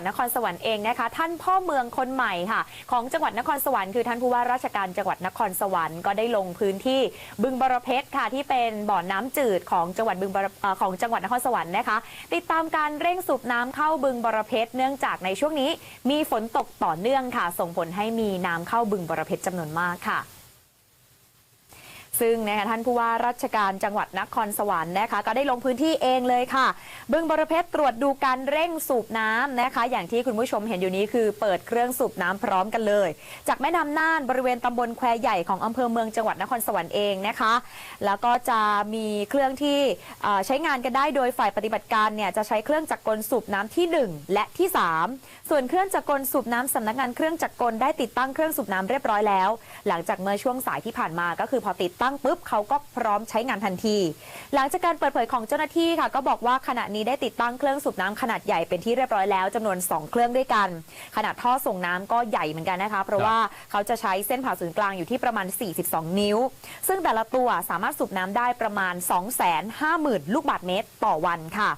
วัดนครสวรรค์เองนะคะ ท่านพ่อเมืองคนใหม่ค่ะ ของจังหวัดนครสวรรค์คือท่านผู้ว่าราชการจังหวัดนครสวรรค์ก็ได้ลงพื้นที่บึงบรเพชรค่ะที่เป็นบ่อน้ำจืดของจังหวัดบึงบรของจังหวัดนครสวรรค์นะคะ ติดตามการเร่งสูบน้ำเข้าบึงบรเพชรเนื่องจากในช่วงนี้ มีฝนตกต่อเนื่องค่ะ ส่งผลให้มีน้ำเข้าบึงบรเพชรจำนวนมากค่ะ ซึ่งนะคะท่านผู้ว่าราชการจังหวัดนครสวรรค์นะคะก็ได้ลงพื้นที่เองเลยค่ะ บึงบรเพชรตรวจดูการเร่งสูบน้ำนะคะ อย่างที่คุณผู้ชมเห็นอยู่นี้คือเปิดเครื่องสูบน้ำพร้อมกันเลย จากแม่น้ำน่านบริเวณตำบลแควใหญ่ของอำเภอเมืองจังหวัดนครสวรรค์เองนะคะ แล้วก็จะมีเครื่องที่ใช้งานกันได้โดยฝ่ายปฏิบัติการเนี่ยจะใช้เครื่องจักรกลสูบน้ำที่ 1 และที่ 3 ส่วนเครื่องจักรกลสูบน้ำสำนักงานเครื่องจักรกลได้ติดตั้งเครื่องสูบน้ำเรียบร้อยแล้ว หลังจากเมื่อช่วงสายที่ผ่านมาก็คือพอติดตั้งปุ๊บเขาก็พร้อมใช้งานทันที หลังจากการเปิดเผยของเจ้าหน้าที่ค่ะ ก็บอกว่าขณะนี้ได้ติดตั้งเครื่องสูบน้ำขนาดใหญ่เป็นที่เรียบร้อยแล้วจำนวน 2 เครื่องด้วยกัน ขนาดท่อส่งน้ำก็ใหญ่เหมือนกันนะคะ เพราะว่าเขาจะใช้เส้นผ่าศูนย์กลางอยู่ที่ประมาณ 42 นิ้ว ซึ่งแต่ละตัวสามารถสูบน้ำได้ประมาณ 250,000 ลูกบาศก์เมตรต่อวันค่ะ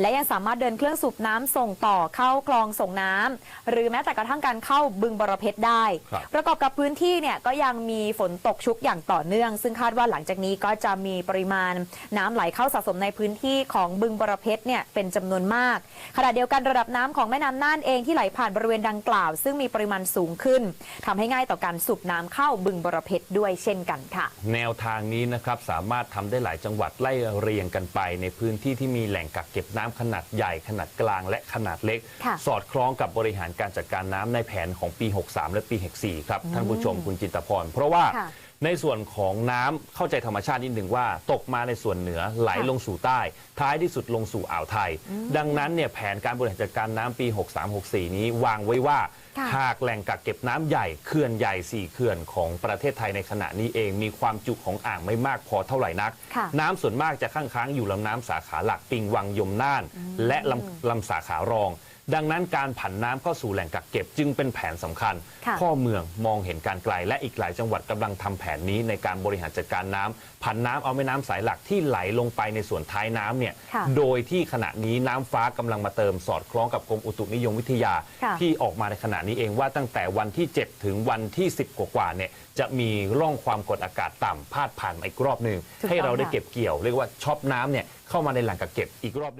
และยังสามารถเดินเครื่องสูบน้ำส่งต่อเข้าคลองส่งน้ำหรือแม้แต่กระทั่งการเข้าบึงบรเพชรได้ครับประกอบกับพื้นที่เนี่ยก็ยังมีฝนตกชุกอย่างต่อเนื่อง ซึ่งคาดว่าหลังจากนี้ก็จะมีปริมาณน้ำไหลเข้าสะสมในพื้นที่ของบึงบรเพชรเนี่ยเป็นจำนวนมาก ขณะเดียวกันระดับน้ำของแม่น้ำน่านเองที่ไหลผ่านบริเวณดังกล่าว ซึ่งมีปริมาณสูงขึ้นทำให้ง่ายต่อการสูบน้ำเข้าบึงบรเพชรด้วยเช่นกันค่ะ แนวทางนี้นะครับสามารถทำได้หลายจังหวัดไล่เรียงกันไป ในพื้นที่ที่มีแหล่งกักเก็บน้ำขนาดใหญ่ขนาดกลางและขนาดเล็ก ค่ะ สอดคล้องกับบริหารการจัดการน้ำในแผนของปี 63 และปี 64 ครับ ท่านผู้ชมคุณจินตพร เพราะว่า ค่ะ ในส่วนของน้ำเข้าใจธรรมชาตินิดหนึ่งว่า ตกมาในส่วนเหนือไหลค่ะลงสู่ใต้ ท้ายที่สุดลงสู่อ่าวไทย ดังนั้นเนี่ยแผนการบริหารจัดการน้ำปี 63-64 นี้วางไว้ว่า ค่ะ หากแหล่งกักเก็บน้ำใหญ่เขื่อนใหญ่สี่เขื่อนของประเทศไทยในขณะนี้เอง มีความจุของอ่างไม่มากพอเท่าไหร่นัก ค่ะ น้ำส่วนมากจะข้างค้างอยู่ลำน้ำสาขาหลักปิงวังยมน่าน และลำลำสาขารอง ดังนั้นการผันน้ำเข้าสู่แหล่งกักเก็บจึงเป็นแผนสำคัญ ค่ะ พ่อเมืองมองเห็นการไกลและอีกหลายจังหวัดกำลังทำแผนนี้ในการบริหารจัดการน้ำผันน้ำเอาแม่น้ำสายหลักที่ไหลลงไปในส่วนท้ายน้ำเนี่ย ค่ะโดยที่ขณะนี้น้ำฟ้ากำลังมาเติมสอดคล้องกับกรมอุตุนิยมวิทยา ค่ะ ที่ออกมาในขณะนี้เองว่าตั้งแต่วันที่ 7 ถึงวันที่ 10 กว่าๆเนี่ยจะมีร่องความกดอากาศต่ำพาดผ่านมาอีกรอบหนึ่งถูกต้องให้เราได้ค่ะ เก็บเกี่ยวเรียกว่าช็อปน้ำเนี่ยเข้ามาในแหล่งกักเก็บอีกรอบหนึ่ง